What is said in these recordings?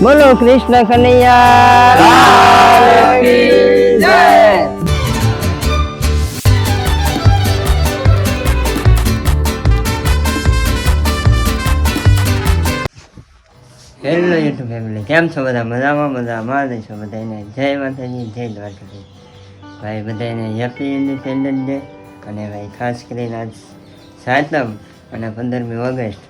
બોલો Krishna Kanaiya. Hello YouTube family, કેમ છો બધા? મજામાં? મજામાં જ છો બધાને જય માતાજી, જય દ્વારકાજી ભાઈ બધાને હેપી ઇન્ડિપેન્ડન્ટ ડે અને ભાઈ ખાસ કરીને આજ સાતમ અને પંદરમી ઓગસ્ટ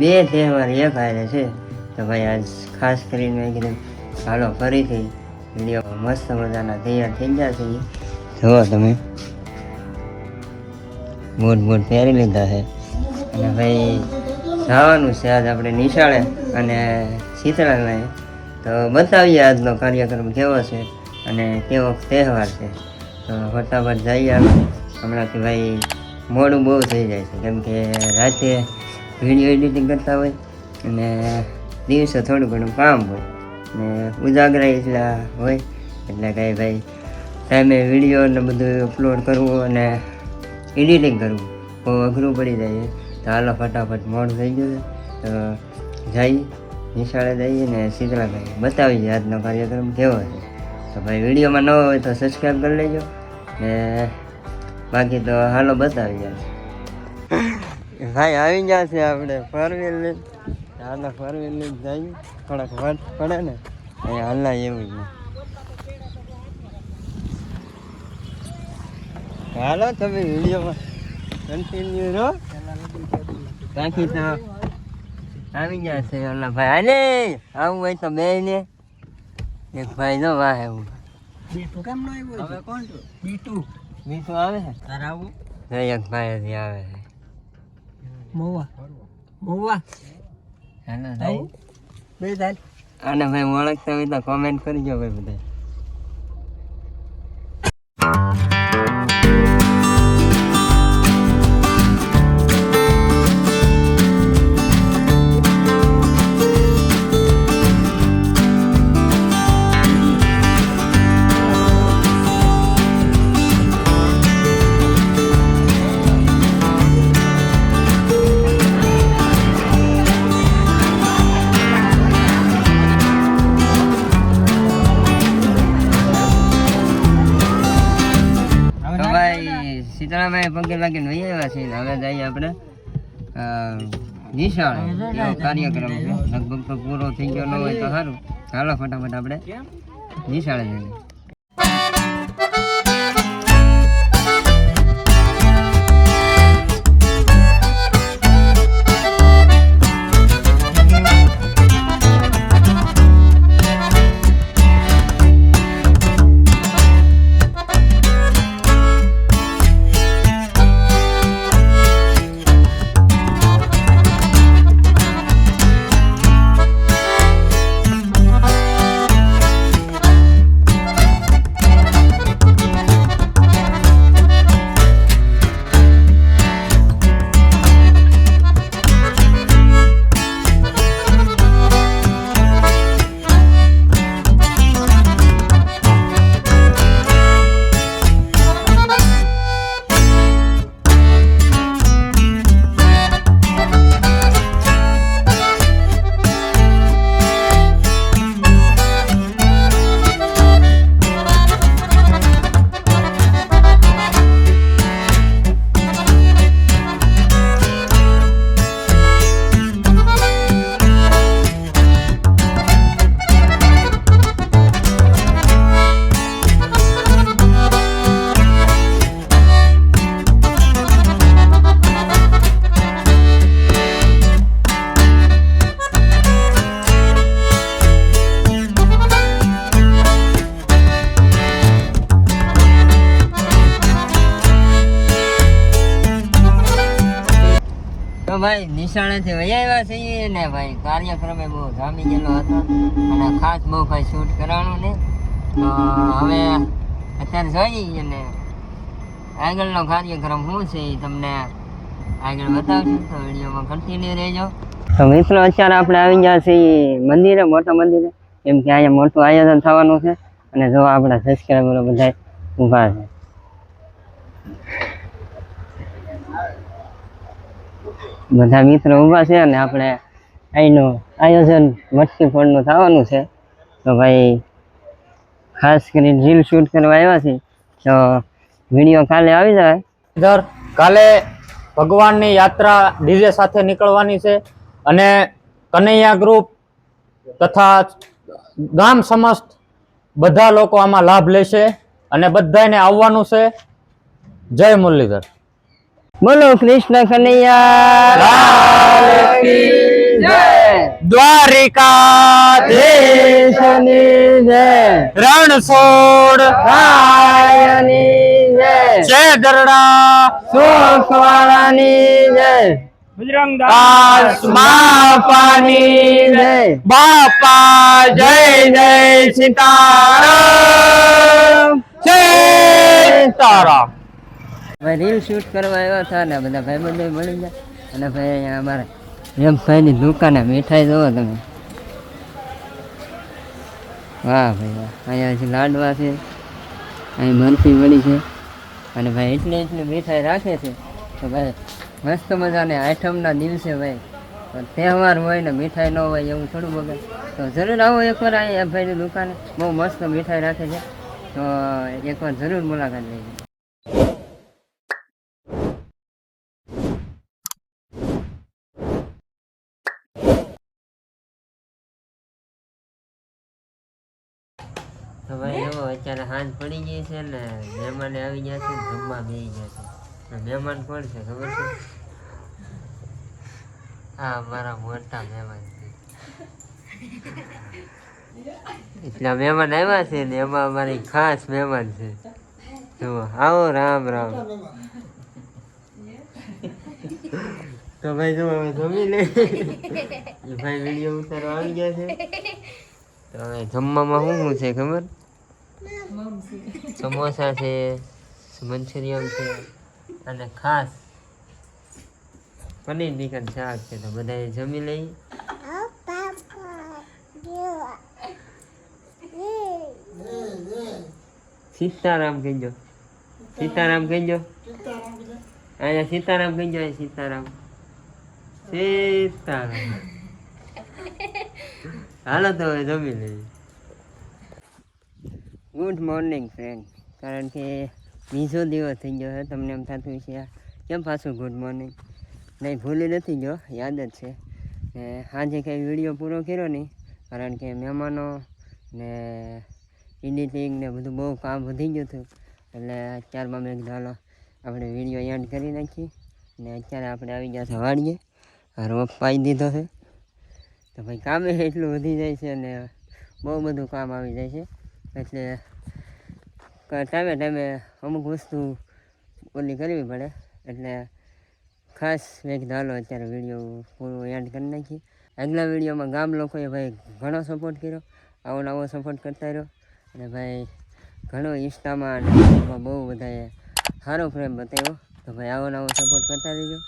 બે તહેવાર એક હારે છે. તો ભાઈ આજ ખાસ કરીને મેં કીધું ચાલો ફરીથી વીડિયો મસ્ત મજાના તૈયાર થઈ ગયા છે. જુઓ તમે બૂટ બૂટ પહેરી લીધા છે. અને ભાઈ જવાનું છે આજ આપણે નિશાળે અને શીતળાને. તો બતાવીએ આજનો કાર્યક્રમ કેવો છે અને કેવો તહેવાર છે. તો ફટાફટ જઈએ હમણાંથી ભાઈ મોડું બહુ થઈ જાય છે. કેમ કે રાતે વીડિયો એડિટિંગ કરતા હોય અને દિવસે થોડું ઘણું કામ હોય ને ઉજાગરા એટલા હોય. એટલે કંઈ ભાઈ ટાઈમે વીડિયો ને બધું અપલોડ કરવું અને એડિટિંગ કરવું બહુ અઘરું પડી જાય તો હાલો ફટાફટ મોડું થઈ ગયું તો જઈ નિશાળે જઈએ ને શીતળાભાઈ જાય આજનો કાર્યક્રમ કેવો છે. તો ભાઈ, વિડીયોમાં ન હોય તો સબસ્ક્રાઈબ કરી લેજો ને બાકી તો હાલો બતાવી જાય ભાઈ, આવી ગયા છે આપણે ફોર વ્હીલ લઈને હાલો ફોર વ્હીલ થોડાક વટ પડે ને એ હાલના એવું જ હાલો તમે વિડીયોમાં કન્ટિન્યુ રહો. બાકી તો આવી ગયા છે ઓલા ભાઈ. હાલે આવું હોય તો બે ને. એક ભાઈ નો વાહે હું બીટુ કેમ ન આવ્યો હવે કોણ છું? બીટુ. બીજું આવે છે? તારે આવું. એક ભાઈ આવે છે. મોવા. મોવા. હાલો આવું? ભાઈ બે ચાલ. આને ભાઈ ઓળખતા હોય તો કોમેન્ટ કરજો ભાઈ બધા સીતારામભાઈ પગે લાગીને વહી આવ્યા છે હવે જઈએ આપણે નિશાળ. કાર્યક્રમ લગભગ તો પૂરો થઈ ગયો ન હોય તો સારું. ચાલો ફટાફટ આપણે નિશાળે જઈએ. તો ભાઈ, નિશાળેથી વહી આવ્યા છીએ ને ભાઈ, કાર્યક્રમે બહુ જામી ગયેલો હતો અને ખાસ બહુ કાંઈ શૂટ કરવાનું ને. તો હવે અત્યારે જોઈએ ને આગળનો કાર્યક્રમ શું છે એ તમને આગળ બતાવશું. તો વિડીયોમાં કન્ટિન્યુ રહેજો. તો મિત્રો, અત્યારે આપણે આવી ગયા છીએ મંદિરે, મોટા મંદિરે. કેમ કે અહીંયા મોટું આયોજન થવાનું છે અને જો આપણા સબસ્ક્રાઈબરો બધા ઊભા છે. બધા મિત્રો ઊભા છે અને આપણે અહીંનું આયોજન મટકી ફોડનું થવાનું છે. તો ભાઈ, ખાસ કરીને રીલ શૂટ કરવા આવ્યા છે તો વીડિયો કાલે આવી જાય. ધર કાલે ભગવાનની યાત્રા ડીજે સાથે નીકળવાની છે અને કનૈયા ગ્રુપ તથા ગામ સમસ્ત બધા લોકો આમાં લાભ લેશે અને બધાને આવવાનું છે. જય મુરલીધર. બોલો કૃષ્ણ કનૈયા. દ્વારિકા દેશની જય. રણછોડ રાયની જય. જય ગરડા સુખવાળાની જય. માપાની જય. બાપા જય જય સીતારામ. સીતારામ. ભાઈ રીલ શૂટ કરવા આવ્યા હતા ને બધા ભાઈ બધો મળી જાય અને ભાઈ અહીંયા અમારે રેમભાઈની દુકાને મીઠાઈ જોવો તમે. વાહ ભાઈ વાહ. અહીંયા છે લાડવા છે, અહીં બરફી મળી છે. અને ભાઈ એટલી એટલી મીઠાઈ રાખે છે. તો ભાઈ મસ્ત મજાને આઈટમના દિવસે ભાઈ. તહેવાર હોય ને મીઠાઈ ન હોય એવું થોડું બગડે. તો જરૂર આવો એકવાર અહીંયા ભાઈની દુકાને. બહુ મસ્ત મીઠાઈ રાખે છે. તો એકવાર જરૂર મુલાકાત લેજો. ભાઈ એવો અત્યારે હાંજ પડી ગઈ છે ને મહેમાન આવી ગયા છે જમવા બેસી ગયા છે. મહેમાન કોણ ખબર છે? હા મારા મોટા મહેમાન એટલા મહેમાન આવ્યા છે ને એમાં અમારી ખાસ મહેમાન છે. જુઓ, આવો રામ રામ. તો ભાઈ જો હવે જમી લે ભાઈ વીડિયો ઉતારવા આવી ગયા છે. જમવામાં શું શું છે ખબર? સમોસા છે, મંચુરિયન છે અને ખાસ પનીર ટીકન શાક છે. તો બધાએ જમી લઈ. સીતારામ કહેજો. સીતારામ કહેજો. અહીંયા સીતારામ કહેજો સીતારામ. સીતારામ. હાલો તો જમી લઈએ. ગુડ મોર્નિંગ ફ્રેન્ડ કારણ કે બીજો દિવસ થઈ ગયો છે, તમને એમ થતું છે કેમ પાછું ગુડ મોર્નિંગ નહીં, ભૂલી નથી ગયો, યાદ જ છે. ને આજે કંઈ વીડિયો પૂરો કર્યો નહીં, કારણ કે મહેમાનો ને એડિટિંગ ને બધું બહુ કામ વધી ગયું હતું. એટલે અત્યારમાં મેં હાલો, આપણે વીડિયો એન્ડ કરી નાખીએ. ને અત્યારે આપણે આવી ગયા છે વાડીએ. રોપ પાઈ દીધો છે. તો ભાઈ કામે એટલું વધી જાય છે અને બહુ બધું કામ આવી જાય છે. એટલે ટાઈમે ટાઈમે અમુક વસ્તુ ઓલી કરવી પડે. એટલે ખાસ મેં કીધું, હાલો, અત્યારે વીડિયો પૂરો એન્ડ કરી નાખીએ. આગલા વિડીયોમાં ગામ લોકોએ ભાઈ ઘણો સપોર્ટ કર્યો. આવો નવો સપોર્ટ કરતા રહ્યો. અને ભાઈ ઘણો ઇન્સ્ટામાં બહુ બધાએ સારો ફ્રેમ બતાવ્યો. તો ભાઈ આવો નવો સપોર્ટ કરતા રહેજો.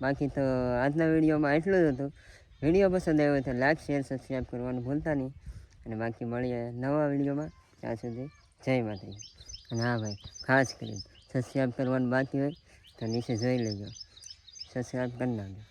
બાકી તો આજના વિડીયોમાં એટલું જ હતું. વીડિયો પસંદ આવ્યો તો લાઈક, શેર સબસ્ક્રાઈબ કરવાનું ભૂલતા નહીં. અને બાકી મળીએ નવા વિડીયોમાં. ત્યાં સુધી જય માતાજી. અને હા ભાઈ, ખાસ કરીને સબસ્ક્રાઈબ કરવાનું બાકી હોય તો નીચે જોઈ લેજો. સબસ્ક્રાઈબ કરી નાખજો.